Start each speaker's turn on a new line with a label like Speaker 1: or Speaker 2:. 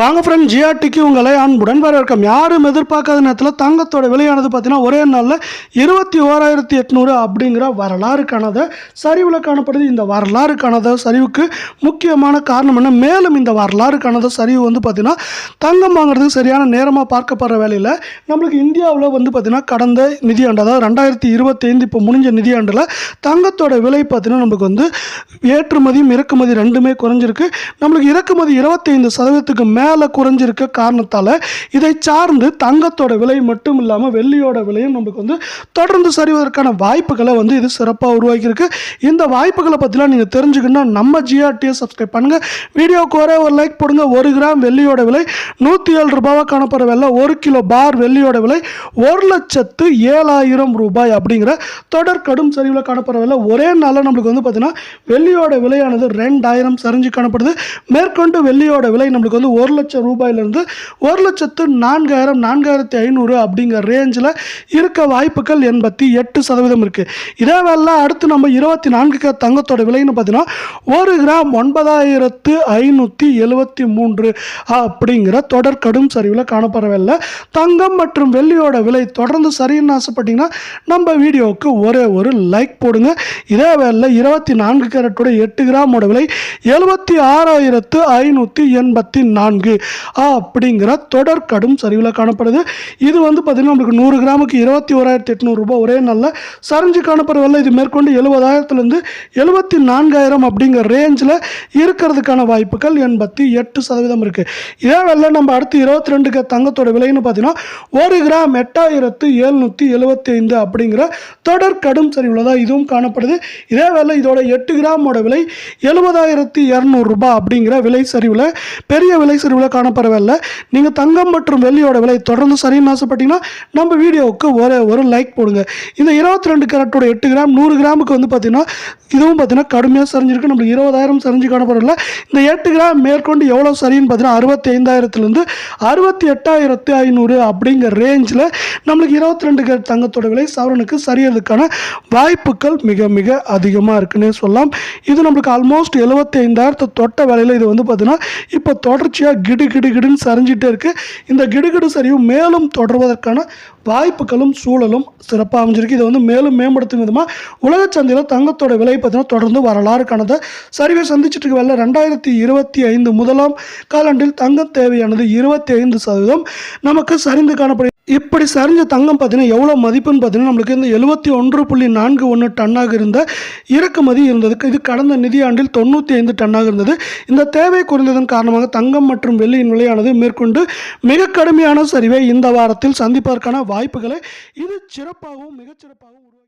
Speaker 1: வாங்க ஃப்ரெண்ட் ஜிஆர்டிக்கு உங்களை அன்புடன் வரவேற்கும் யாரும் எதிர்பார்க்காத நேரத்தில் தங்கத்தோட விலையானது பார்த்தீங்கன்னா ஒரே நாளில் இருபத்தி ஓராயிரத்தி எட்நூறு அப்படிங்கிற வரலாறு காணாத சரிவில் காணப்படுது. இந்த வரலாறு காணாத சரிவுக்கு முக்கியமான காரணம் என்ன? மேலும் இந்த வரலாறு காணாத சரிவு வந்து பார்த்திங்கன்னா தங்கம் வாங்குறதுக்கு சரியான நேரமாக பார்க்கப்படுற வேலையில் நம்மளுக்கு இந்தியாவில் வந்து பார்த்திங்கன்னா கடந்த நிதியாண்டு அதாவது ரெண்டாயிரத்தி இருபத்தைந்து இப்போ முடிஞ்ச நிதியாண்டில் தங்கத்தோட விலை பார்த்திங்கன்னா நமக்கு வந்து ஏற்றுமதியும் இறக்குமதி ரெண்டுமே குறைஞ்சிருக்கு. நம்மளுக்கு இறக்குமதி இருபத்தைந்து சதவீதத்துக்கு மேலே குறைஞ்சிருக்க காரணத்தால் இதை சார்ந்து தங்கத்தோட விலை மட்டும் இல்லாமல் வெள்ளியோட விலையும் நம்மளுக்கு வந்து தொடர்ந்து சரிவதற்கான வாய்ப்புகளை வந்து இது சிறப்பாக உருவாக்கியிருக்கு. இந்த வாய்ப்புகளை பற்றிலாம் நீங்கள் தெரிஞ்சுக்கணும்னா நம்ம ஜிஆர்டியை சப்ஸ்கிரைப் பண்ணுங்கள் வீடியோவுக்கு ஒரே ஒரு லைக் போடுங்க. ஒரு கிராம் வெள்ளியோட விலை நூற்றி ஏழு ரூபாவாக காணப்படுற விலை ஒரு கிலோ பார் வெள்ளியோட விலை ஒரு லட்சத்து ஏழாயிரம் ரூபாய் அப்படிங்கிற தொடர் கடும் சரிவில் காணப்படுற விலை ஒரே நாளில் நம்மளுக்கு வந்து பார்த்தீங்கன்னா வெள்ளியோட விலையானது ரெண்டாயிரம் சரிஞ்சு காணப்படுது. மேற்கொண்டு வெள்ளியோட விலை நம்மளுக்கு வந்து ஒரு லட்சம் ரூபாயிலிருந்து ஒரு லட்சத்து நான்காயிரம் நான்காயிரத்தி ஐநூறு அப்படிங்கிற ரேஞ்சில் இருக்க வாய்ப்புகள் எண்பத்தி எட்டு சதவீதம் இருக்குது இதே வேலை அடுத்து நம்ம இருபத்தி நான்கு தங்கத்தோட விலைன்னு பார்த்தீங்கன்னா ஒரு கிராம் ஒன்பதாயிரத்து ஐநூற்றி எழுபத்தி மூன்று அப்படிங்கிற தொடர் கடும் சரிவில் காணப்படவில்லை தங்கம் மற்றும் வெள்ளியோட விலை தொடர்ந்து சரின்னு ஆசைப்பட்டீங்கன்னா நம்ம வீடியோவுக்கு ஒரே ஒரு லைக் போடுங்க. இதே வேலை இருபத்தி நான்கு கேரட்டோட எட்டு கிராமோட விலை எழுபத்தி ஆறாயிரத்து ஐநூற்றி எண்பத்தி நான்கு அப்படிங்கிற தொடர் கடும் சரிவில் காணப்படுது. இது வந்து பார்த்திங்கன்னா நம்மளுக்கு நூறு கிராமுக்கு இருபத்தி ஓராயிரத்தி எட்நூறுரூபா ஒரே நாளில் சரிஞ்சு காணப்படுற இது மேற்கொண்டு எழுபதாயிரத்துலேருந்து எழுபத்தி நான்காயிரம் அப்படிங்கிற ரேஞ்சில் இருக்கிறதுக்கான வாய்ப்புகள் எண்பத்தி எட்டு சதவீதம் இருக்குது இதே வேலை நம்ம அடுத்து இருபத்தி ரெண்டுக்கு தங்கத்தோட விலைன்னு பார்த்தீங்கன்னா ஒரு கிராம் எட்டாயிரத்து எழுநூற்றி எழுபத்தி ஐந்து அப்படிங்கிற தொடர் கடும் சரிவில் தான் இதுவும் காணப்படுது. இதே வேலை இதோட எட்டு கிராமோட விலை எழுபதாயிரத்தி இரநூறுபா அப்படிங்கிற விலை சரிவில் பெரிய விலை சரிவில் காணப்படவில்லை நீங்கள் தங்கம் மற்றும் வெள்ளியோட விலை தொடர்ந்து சரின்னு ஆசைப்பட்டீங்கன்னா நம்ம வீடியோவுக்கு ஒரே ஒரு லைக் போடுங்க. இந்த இருபத்தி ரெண்டு கேரட்டோட எட்டு கிராம் நூறு கிராமுக்கு வந்து பார்த்தீங்கன்னா இதுவும் பார்த்தீங்கன்னா கடுமையாக சரிஞ்சிருக்கு. நம்மளுக்கு இருபதாயிரம் சரிஞ்சு காணப்படல இந்த எட்டு கிராம் மேற்கொண்டு எவ்வளோ சரின்னு பார்த்தீங்கன்னா அறுபத்தி ஐந்தாயிரத்துலேருந்து அறுபத்தி எட்டாயிரத்து ஐநூறு அப்படிங்கிற ரேஞ்சில் நம்மளுக்கு இருபத்தி ரெண்டு கேரட் தங்கத்தோட விலை சவரனுக்கு சரியறதுக்கான வாய்ப்புகள் மிக மிக அதிகமாக இருக்குன்னே சொல்லலாம். இது நம்மளுக்கு ஆல்மோஸ்ட் எழுபத்தி ஐந்தாயிரத்தை தொட்ட வேலையில் இது வந்து பார்த்தீங்கன்னா இப்போ தொடர்ச்சியாக கிடு கிடு கிடுன்னு சரிஞ்சிட்டே இருக்குது இந்த கிடுகிடு சரிவு மேலும் தொடர்வதற்கான வாய்ப்புகளும் சூழலும் சிறப்பாக அமைஞ்சிருக்கு. இதை வந்து மேலும் மேம்படுத்தும் விதமாக உலக சந்தையில் தங்கத்தோட விலை பார்த்தீங்கன்னா தொடர்ந்து வரலாறு காணது சரிவை சந்திச்சிட்டு இருக்க வேலை ரெண்டாயிரத்தி இருபத்தி ஐந்து முதலாம் காலாண்டில் தங்கம் தேவையானது இருபத்தி ஐந்து சதவீதம் நமக்கு சரிந்து காணப்படுகிறது. இப்படி சரிஞ்ச தங்கம் பார்த்தீங்கன்னா எவ்வளோ மதிப்புன்னு பார்த்தீங்கன்னா நம்மளுக்கு இந்த எழுபத்தி ஒன்று புள்ளி நான்கு ஒன்று டன்னாக இருந்த இறக்குமதி இருந்ததுக்கு இது கடந்த நிதியாண்டில் தொண்ணூற்றி ஐந்து டன்னாக இருந்தது. இந்த தேவை குறைந்ததன் காரணமாக தங்கம் மற்றும் வெள்ளியின் விலையானது மேற்கொண்டு மிக கடுமையான சரிவை இந்த வாரத்தில் சந்திப்பதற்கான வாய்ப்புகளை இது சிறப்பாகவும் மிகச்சிறப்பாகவும்